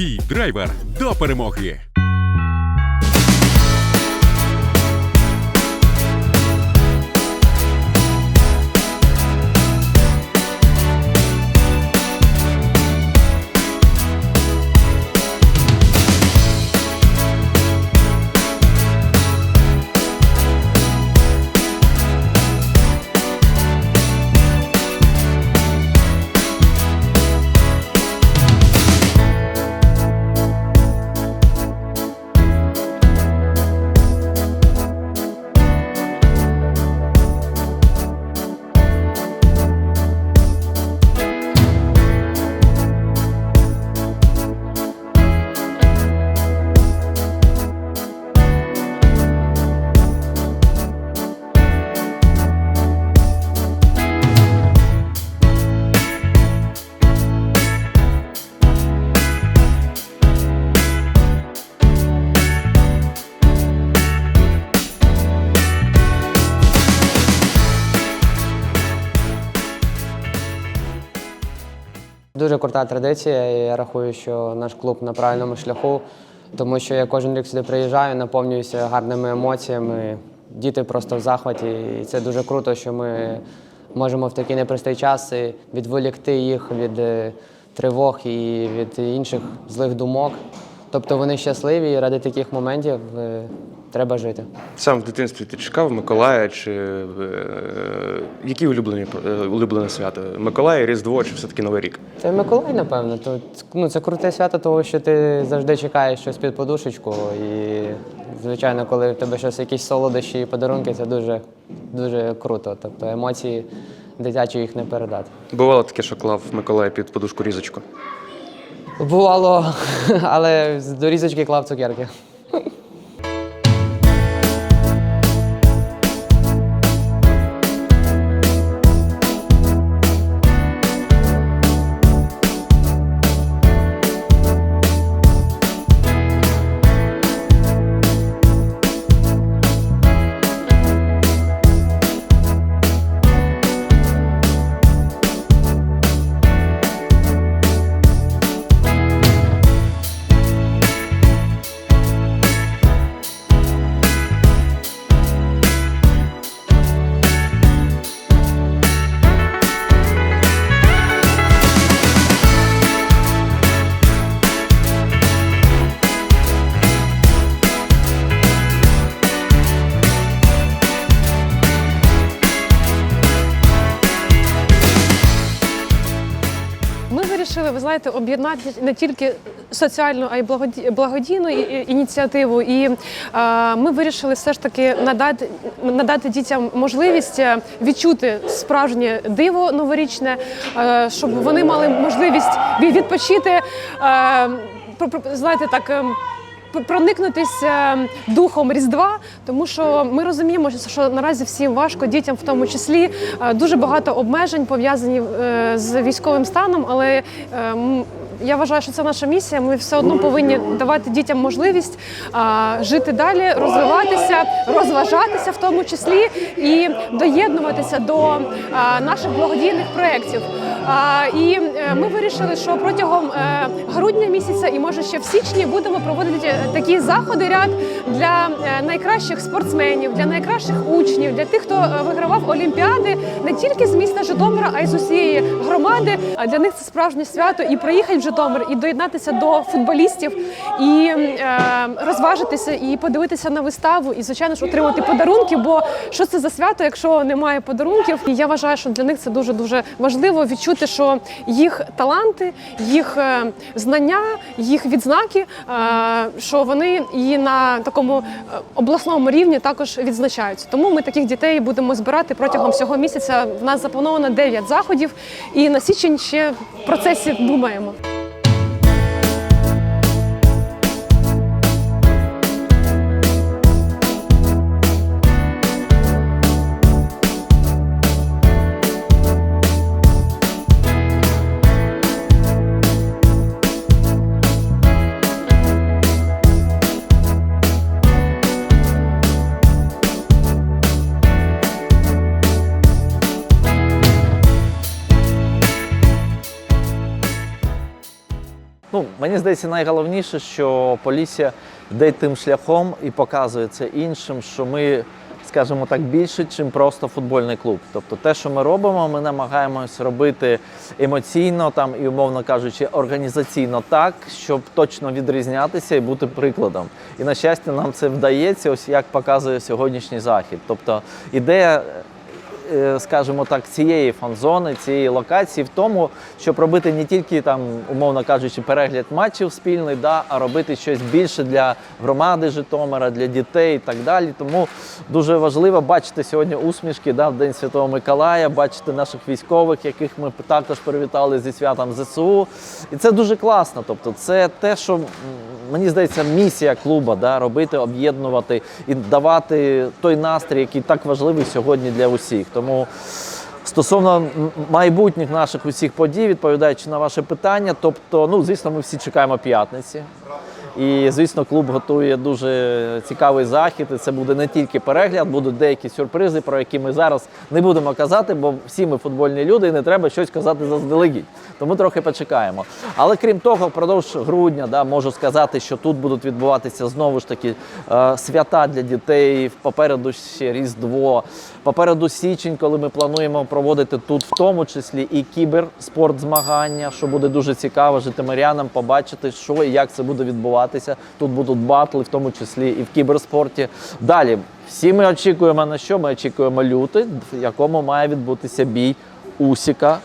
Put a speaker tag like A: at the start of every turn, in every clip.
A: Твій драйвер до перемоги.
B: Дуже крута традиція. і Я рахую, що наш клуб на правильному шляху, тому що я кожен рік сюди приїжджаю, наповнююся гарними емоціями. Діти просто в захваті. І це дуже круто, що ми можемо в такий непростий час відволікти їх від е, тривог і від інших злих думок. Тобто вони щасливі, і ради таких моментів е, треба жити.
C: Сам в дитинстві ти чекав Миколая чи е, які улюблені е, улюблене свято? Миколая, Різдво чи все-таки Новий рік?
B: Це Миколай, напевно. Тут, ну, це круте свято, тому що ти завжди чекаєш щось під подушечку. І, звичайно, коли в тебе щось якісь солодощі і подарунки, це дуже, дуже круто. Тобто емоції дитячі їх не передати.
C: Бувало таке, що клав Миколая під подушку різочку.
B: Бувало, але до різочки клав цукерки.
D: Ви знаєте, об'єднати не тільки соціальну, а й благоді- благодійну ініціативу. І е, ми вирішили все ж таки надати, надати дітям можливість е, відчути справжнє диво новорічне, е, щоб вони мали можливість відпочити. знаєте, так. Проникнутися духом Різдва, тому що ми розуміємо, що наразі всім важко, дітям в тому числі. Е, дуже багато обмежень пов'язані е, з військовим станом, але е, я вважаю, що це наша місія. Ми все одно повинні давати дітям можливість а, жити далі, розвиватися, розважатися в тому числі і доєднуватися до а, наших благодійних проєктів. А, І е, ми вирішили, що протягом е, грудня місяця і може ще в січні будемо проводити такі заходи ряд для е, найкращих спортсменів, для найкращих учнів, для тих, хто вигравав олімпіади не тільки з міста Житомира, а й з усієї громади. А для них це справжнє свято і приїхати в Житомир, і доєднатися до футболістів, і е, розважитися, і подивитися на виставу, і звичайно ж отримати подарунки. Бо що це за свято, якщо немає подарунків? І я вважаю, що для них це дуже дуже важливо відчути, що їх таланти, їх е, знання, їх відзнаки, е, що вони і на такому обласному рівні також відзначаються. Тому ми таких дітей будемо збирати протягом всього місяця. В нас заплановано 9 заходів, і на січень ще в процесі думаємо.
E: Ну, мені здається, найголовніше, що Полісся йде тим шляхом і показує це іншим, що ми, скажімо так, більше, ніж просто футбольний клуб. Тобто те, що ми робимо, ми намагаємось робити емоційно там і, умовно кажучи, організаційно так, щоб точно відрізнятися і бути прикладом. І на щастя, нам це вдається, ось як показує сьогоднішній захід. Тобто ідея скажімо так, цієї фан-зони, цієї локації в тому, щоб робити не тільки там, умовно кажучи, перегляд матчів спільний, да, а робити щось більше для громади Житомира, для дітей і так далі. Тому дуже важливо бачити сьогодні усмішки да, в День Святого Миколая, бачити наших військових, яких ми також привітали зі святом ЗСУ. І це дуже класно. Тобто, це те, що мені здається, місія клуба да, робити, об'єднувати і давати той настрій, який так важливий сьогодні для усіх. Тому стосовно майбутніх наших усіх подій, відповідаючи на ваше питання, тобто, ну, звісно, ми всі чекаємо п'ятниці. І, звісно, клуб готує дуже цікавий захід. І це буде не тільки перегляд, будуть деякі сюрпризи, про які ми зараз не будемо казати, бо всі ми футбольні люди, і не треба щось казати заздалегідь. Тому трохи почекаємо. Але крім того, впродовж грудня да, можу сказати, що тут будуть відбуватися знову ж таки е, свята для дітей. Попереду ще Різдво, попереду січень, коли ми плануємо проводити тут, в тому числі і кіберспортзмагання, що буде дуже цікаво житомирянам побачити, що і як це буде відбуватися. Тут будуть батли, в тому числі і в кіберспорті. Далі всі ми очікуємо на що? Ми очікуємо лютий, в якому має відбутися бій Усіка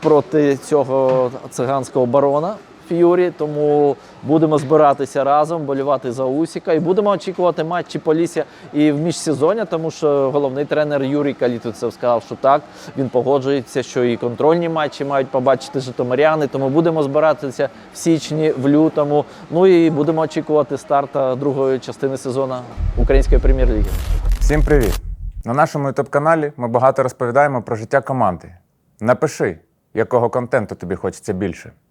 E: проти цього циганського барона Ф'юрі. Тому будемо збиратися разом, болювати за Усіка і будемо очікувати матчі Полісся і в міжсезоння, тому що головний тренер Юрій Калітвицев сказав, що так, він погоджується, що і контрольні матчі мають побачити житомиряни. Тому будемо збиратися в січні, в лютому. Ну і будемо очікувати старта другої частини сезону української прем'єр-ліги.
F: Всім привіт! На нашому youtube каналі ми багато розповідаємо про життя команди. Напиши, якого контенту тобі хочеться більше.